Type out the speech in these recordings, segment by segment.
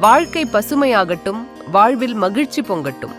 வாழ்க்கை பசுமையாகட்டும் வாழ்வில் மகிழ்ச்சி பொங்கட்டும்.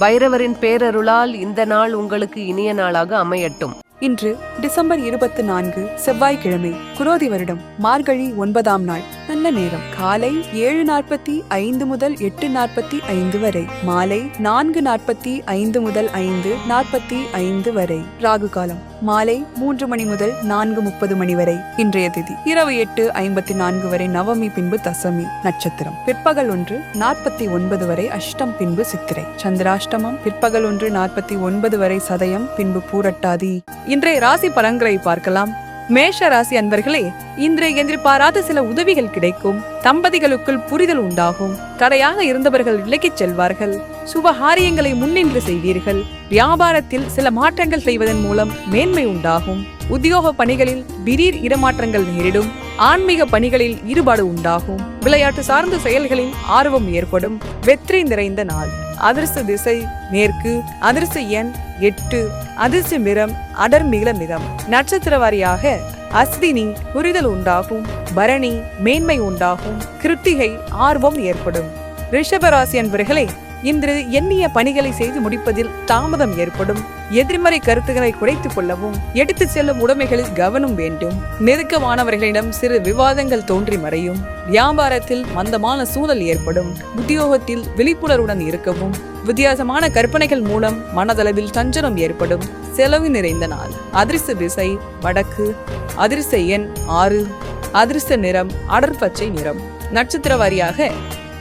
பைரவரின் பேரருளால் இந்த நாள் உங்களுக்கு இனிய நாளாக அமையட்டும். இன்று டிசம்பர் இருபத்தி நான்கு செவ்வாய்க்கிழமை குரோதி வருடம் மார்கழி ஒன்பதாம் நாள் நல்ல நேரம் காலை ஏழு நாற்பத்தி ஐந்து முதல் எட்டு நாற்பத்தி ஐந்து வரை மாலை நான்கு நாற்பத்தி ஐந்து முதல் ஐந்து நாற்பத்தி ஐந்து வரை ராகு காலம். மாலை மூன்று மணி முதல் நான்கு முப்பது மணி வரை இன்றைய திதி இரவு எட்டு ஐம்பத்தி நான்கு வரை நவமி பின்பு தசமி நட்சத்திரம். பிற்பகல் ஒன்று நாற்பத்தி ஒன்பது வரை அஷ்டம் பின்பு சித்திரை. சந்திராஷ்டமம் பிற்பகல் ஒன்று நாற்பத்தி ஒன்பது வரை சதயம் பின்பு பூரட்டாதி. இன்றைய ராசி பலன்களை பார்க்கலாம். மேஷ ராசி அன்பர்களே இன்று எதிர்பாராத சில உதவிகள் கிடைக்கும். தம்பதிகளுக்குள் புரிதல் உண்டாகும். தடையாக இருந்தவர்கள் விலகிச் செல்வார்கள். சுபகாரியங்களை முன்னின்று செய்வீர்கள். வியாபாரத்தில் சில மாற்றங்கள் செய்வதன் மூலம் மேன்மை உண்டாகும். உத்தியோக பணிகளில் திடீர் இடமாற்றங்கள் நேரிடும். ஆன்மீக பணிகளில் ஈடுபாடு உண்டாகும். விளையாட்டு சார்ந்த செயல்களில் ஆர்வம் ஏற்படும். வெற்றி நிறைந்த நாள். அதிர்ஷ்ட திசை மேற்கு அதிர்ஷ்ட எண் எட்டு அதிர்ஷ்ட நிறம் அடர் நீல நிறம். நட்சத்திர வாரியாக அஸ்வினி புரிதல் உண்டாகும். பரணி மேன்மை உண்டாகும். கிருத்திகை ஆர்வம் ஏற்படும். ரிஷபராசி அன்பர்களே இன்று எண்ணிய பணிகளை செய்து முடிப்பதில் தாமதம் ஏற்படும். எதிர்மறை கருத்துக்களை குறைத்துக் கொள்ளவும் எடுத்துச் செல்லும் உடைமைகளில் கவனம் வேண்டும். நெருக்கமானவர்களிடம் சிறு விவாதங்கள் தோன்றி மறையும். வியாபாரத்தில் மந்தமான சூழல் ஏற்படும். உத்தியோகத்தில் விழிப்புணர்வுடன் இருக்கவும் வித்தியாசமான கற்பனைகள் மூலம் மனதளவில் சஞ்சலம் ஏற்படும். செலவு நிறைந்த நாள். அதிர்ஷ்ட திசை வடக்கு. அதிர்ஷ்ட எண் ஆறு. அதிர்ஷ்ட நிறம் அடர்பச்சை நிறம். நட்சத்திர வாரியாக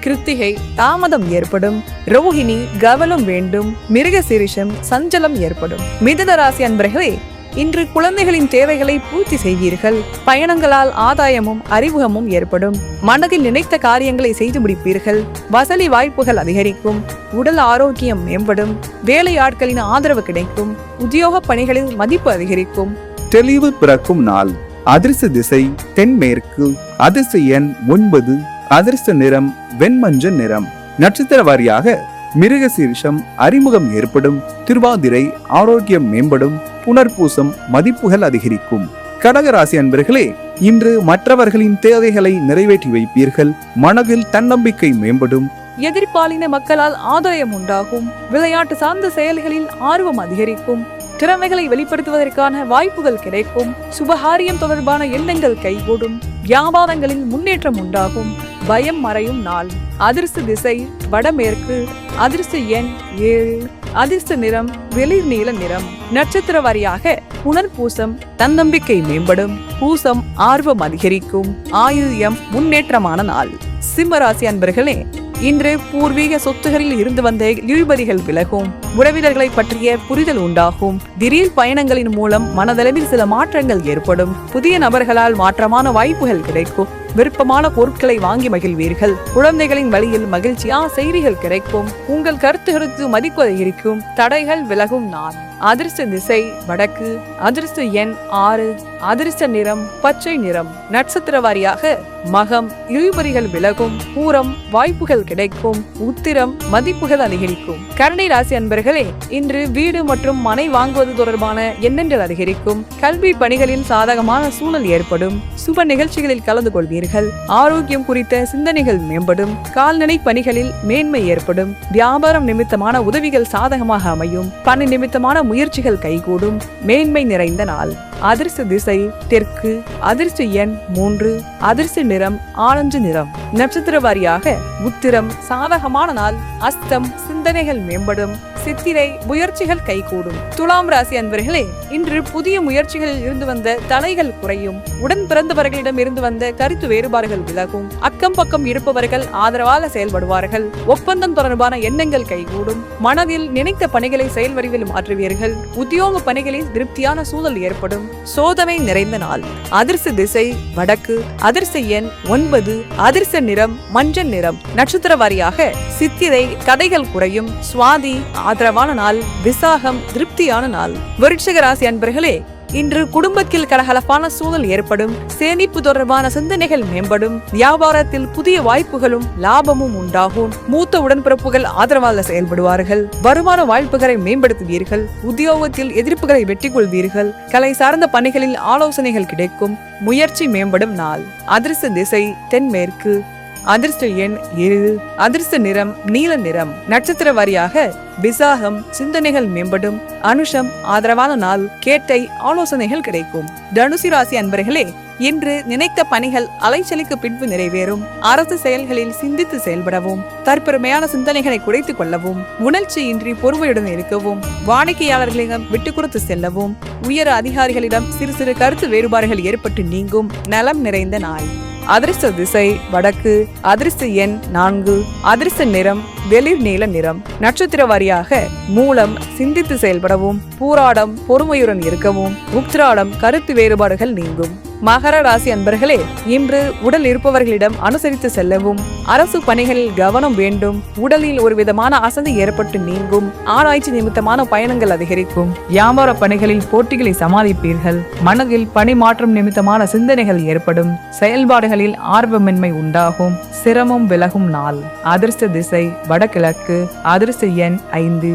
கிருத்திகை தாமதம் ஏற்படும். ரோஹிணி கவனம் வேண்டும். மிருக சிரிஷம் சஞ்சலம் ஏற்படும். மிதன ராசி அன்பர்களே இன்று குழந்தைகளின் தேவைகளை பூர்த்தி செய்வீர்கள். பயணங்களால் ஆதாயமும் அறிமுகமும் ஏற்படும். மனதில் நினைத்த காரியங்களை செய்து முடிப்பீர்கள். வசதி வாய்ப்புகள் அதிகரிக்கும். உடல் ஆரோக்கியம் மேம்படும். வேலை ஆட்களின் ஆதரவு கிடைக்கும். உத்தியோக பணிகளில் மதிப்பு அதிகரிக்கும். தெளிவு பிறக்கும் நாள். அதிர்ஷ்ட திசை தென்மேற்கு. அதிர்ஷ்ட எண் ஒன்பது. அதிர்ஷ்ட நிறம் வெண்மஞ்சள் நிறம். நட்சத்திர வாரியாக மிருகசீரிஷம் அறிமுகம் ஏற்படும். திருவாதிரை ஆரோக்கியம் மேம்படும். புனர்பூசம் மதிப்புகள் அதிகரிக்கும். கடகராசி அன்பர்களே இன்று மற்றவர்களின் தேவைகளை நிறைவேற்றி வைப்பீர்கள். மனதில் தன்னம்பிக்கை மேம்படும். எதிர்பாலின மக்களால் ஆதாயம் உண்டாகும். விளையாட்டு சார்ந்த செயல்களில் ஆர்வம் அதிகரிக்கும். திறமைகளை வெளிப்படுத்துவதற்கான வாய்ப்புகள் கிடைக்கும். சுபகாரியம் தொடர்பான எண்ணங்கள் கைகூடும். வியாபாரங்களில் முன்னேற்றம் உண்டாகும். பயம் மறையும் நாள். அதிர்ஷ்ட திசை வடமேற்கு அதிர்ஷ்ட எண் ஏழு. அதிர்ஷ்ட நிறம் வெளிர் நீல நிறம். நட்சத்திர வாரியாக புனர்பூசம் தன்னம்பிக்கை மேம்படும். பூசம் ஆர்வம் அதிகரிக்கும். ஆயுள்யம் முன்னேற்றமான நாள். சிம்மராசி அன்பர்களே இன்று பூர்வீக சொத்துகளில் இருந்து வந்த இழுபறிகள் விலகும். உறவினர்களை பற்றிய புரிதல் உண்டாகும். திடீர் பயணங்களின் மூலம் மனதளவில் சில மாற்றங்கள் ஏற்படும். புதிய நபர்களால் மாற்றமான வாய்ப்புகள் கிடைக்கும். விருப்பமான பொருட்களை வாங்கி மகிழ்வீர்கள். குழந்தைகளின் வழியில் மகிழ்ச்சியா செய்திகள் கிடைக்கும். உங்கள் கருத்துகளுக்கு மதிப்பு அதிகரிக்கும் தடைகள் விலகும் நான். அதிர்ஷ்ட திசை வடக்கு அதிர்ஷ்ட எண் ஆறு அதிர்ஷ்ட நிறம் பச்சை நிறம். நட்சத்திர வாரியாக மகம் இழுபறிகள் விலகும் பூரம் வாய்ப்புகள் கிடைக்கும் உத்திரம் மதிப்புகள் அதிகரிக்கும். கரணை ராசி அன்பர்களே இன்று வீடு மற்றும் மனை வாங்குவது தொடர்பான எண்ணங்கள் அதிகரிக்கும். கல்வி பணிகளில் சாதகமான சூழல் ஏற்படும். சுப நிகழ்ச்சிகளில் கலந்து கொள்வீர்கள். ஆரோக்கியம் குறித்த சிந்தனைகள் மேம்படும். கால்நடை பணிகளில் மேன்மை ஏற்படும். வியாபாரம் நிமித்தமான உதவிகள் சாதகமாக அமையும். பணி நிமித்தமான முயற்சிகள் கைகூடும். மேன்மை நிறைந்த நாள். அதிர்ஷ்ட திசை தெற்கு. அதிர்ஷ்ட எண் மூன்று. அதிர்ஷ்ட நிறம் ஆரஞ்சு நிறம். நட்சத்திர வாரியாக உத்திரம் சாதகமான நாள். அஸ்தம் சிந்தனைகள் மேம்படும். சித்திரை முயற்சிகள் கைகூடும். துலாம் ராசி அன்பர்களே இன்று புதிய முயற்சிகளில் இருந்து வந்த தலைகள் குறையும். உடன் பிறந்தவர்களிடம் இருந்து வந்த கருத்து வேறுபாடுகள் விலகும். அக்கம் பக்கம் இருப்பவர்கள் ஆதரவாக செயல்படுவார்கள். ஒப்பந்தம் தொடர்பான எண்ணங்கள் கைகூடும். மனதில் நினைத்த பணிகளை செயல்வடிவில் மாற்றுவீர்கள். உத்தியோக பணிகளில் திருப்தியான சூழல் ஏற்படும். சோதனை நிறைந்த நாள். அதிர்ச திசை வடக்கு. அதிர்ச எண் ஒன்பது. அதிர்ச நிறம் மஞ்சள் நிறம். நட்சத்திர வாரியாக சித்திரை கதைகள் குறையும். சுவாதி ஆதரவான நாள் விசாகம் திருப்தியான நாள். விருட்சக ராசி அன்பர்களே இன்று குடும்பத்தில் கலகலப்பான சூழல் ஏற்படும் சேமிப்பு தொடர்பான சிந்தனைகள் மேம்படும் வியாபாரத்தில் புதிய வாய்ப்புகளும் லாபமும் உண்டாகும். மூத்த உடன்பிறப்புகள் ஆதரவாக செயல்படுவார்கள். வருமான வாய்ப்புகளை மேம்படுத்துவீர்கள். உத்தியோகத்தில் எதிர்ப்புகளை வெற்றி கொள்வீர்கள் கலை சார்ந்த பணிகளில் ஆலோசனைகள் கிடைக்கும். முயற்சி மேம்படும் நாள். அதிர்ஷ்ட திசை தென்மேற்கு. அதிர்ஷ்ட எண் ஏழு அதிர்ஷ்ட நிறம் நீல நிறம். நட்சத்திர வாரியாக விசாகம் சிந்தனைகள் மேம்படும். அனுஷம் ஆதரவான நாள் கேட்டை ஆலோசனைகள் கிடைக்கும். தனுசு ராசி அன்பர்களே இன்று நினைத்த பணிகள் அலைச்சலுக்கு பின்பு நிறைவேறும். அரசு செயல்களில் சிந்தித்து செயல்படவும் தற்பெருமையான சிந்தனைகளை குறைத்துக் கொள்ளவும் உணர்ச்சியின்றி பொறுமையுடன் இருக்கவும் வாடிக்கையாளர்களிடம் விட்டு கொடுத்து செல்லவும் உயர் அதிகாரிகளிடம் சிறு சிறு கருத்து வேறுபாடுகள் ஏற்பட்டு நீங்கும் நலம் நிறைந்த நாள். அதிர்ஷ்ட திசை வடக்கு அதிர்ஷ்ட எண் நான்கு அதிர்ஷ்ட நிறம் வெளிர் நீல நிறம். நட்சத்திர வாரியாக மூலம் சிந்தித்து செயல்படவும் பூராடம் பொறுமையுடன் இருக்கவும் உக்திராடம் கருத்து வேறுபாடுகள் நீங்கும். மகர ராசி அன்பர்களே இன்று உடல் இருப்பவர்களிடம் அனுசரித்து செல்லவும் அரசு பணிகளில் கவனம் வேண்டும் உடலில் ஒரு விதமான அசதி ஏற்பட்டு நீங்கும் ஆராய்ச்சி நிமித்தமான பயணங்கள் அதிகரிக்கும் வியாபார பணிகளில் போட்டிகளை சமாளிப்பீர்கள் மனதில் பணி மாற்றம் நிமித்தமான சிந்தனைகள் ஏற்படும் செயல்பாடுகளில் ஆர்வமின்மை உண்டாகும் சிரமம் விலகும் நாள் அதிர்ஷ்ட திசை வடகிழக்கு அதிர்ஷ்ட எண் ஐந்து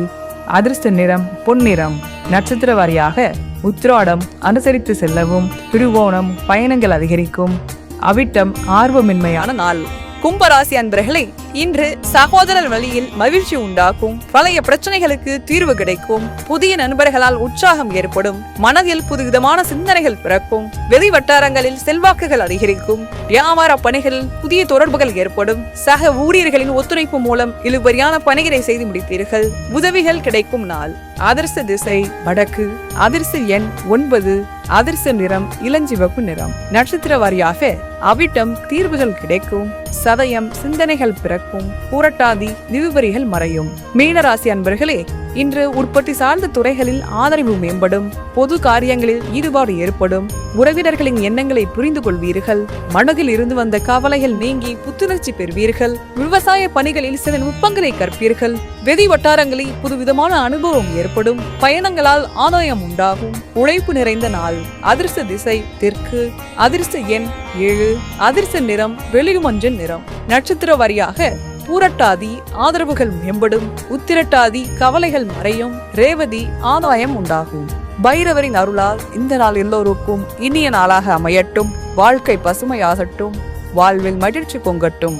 அதிர்ஷ்ட நிறம் பொன்னிறம் நட்சத்திர வாரியாக உத்ராடம் அனுசரித்து செல்லவும் திருவோணம் பயணங்கள் அதிகரிக்கும். அவிட்டம் ஆர்வமின்மையான நாள். கும்பராசி அன்பர்களை இன்று சகோதரர் வழியில் மகிழ்ச்சி உண்டாக்கும். பழைய பிரச்சனைகளுக்கு தீர்வு கிடைக்கும். புதிய நண்பர்களால் உற்சாகம் ஏற்படும். மனதில் புதுவிதமான சிந்தனைகள் பிறக்கும். வெளி வட்டாரங்களில் செல்வாக்குகள் அதிகரிக்கும். வியாபார பணிகளில் புதிய தொடர்புகள் ஏற்படும். சக ஊழியர்களின் ஒத்துழைப்பு மூலம் இழுபறியான பணிகளை செய்து முடிப்பீர்கள். உதவிகள் கிடைக்கும் நாள். அதிர்ச திசை வடக்கு. அதிர்ச எண் ஒன்பது. அதிர்ச நிறம் இளஞ்சிவப்பு நிறம். நட்சத்திர வாரியாக அவிட்டம் தீர்வுகள் கிடைக்கும். சதயம் சிந்தனைகள் பிறக்கும் பூரட்டாதி விவிபரிகள் மறையும். மீனராசி அன்பர்களே இன்று உற்பத்தி சார்ந்த துறைகளில் ஆதரவு மேம்படும் பொது காரியங்களில் ஈடுபாடு ஏற்படும் உறவினர்களின் எண்ணங்களை புரிந்து கொள்வீர்கள். மனதில் இருந்து வந்த கவலைகள் நீங்கி புத்துணர்ச்சி பெறுவீர்கள். விவசாய பணிகளில் சில நுட்பங்களை கற்பீர்கள். வெதி வட்டாரங்களில் புதுவிதமான அனுபவம் ஏற்படும். பயணங்களால் ஆதாயம் உண்டாகும். உழைப்பு நிறைந்த நாள். அதிர்ஷ்ட திசை தெற்கு. அதிர்ஷ்ட எண் ஏழு. அதிர்ஷ்ட நிறம் வெளிர் நிறம். நட்சத்திர வரியாக பூரட்டாதி ஆதரவுகள் மேம்படும் உத்திரட்டாதி கவலைகள் மறையும் ரேவதி ஆதாயம் உண்டாகும். பைரவரின் அருளால் இந்த நாள் எல்லோருக்கும் இனிய நாளாக அமையட்டும் வாழ்க்கை பசுமையாகட்டும் வாழ்வில் மகிழ்ச்சி பொங்கட்டும்.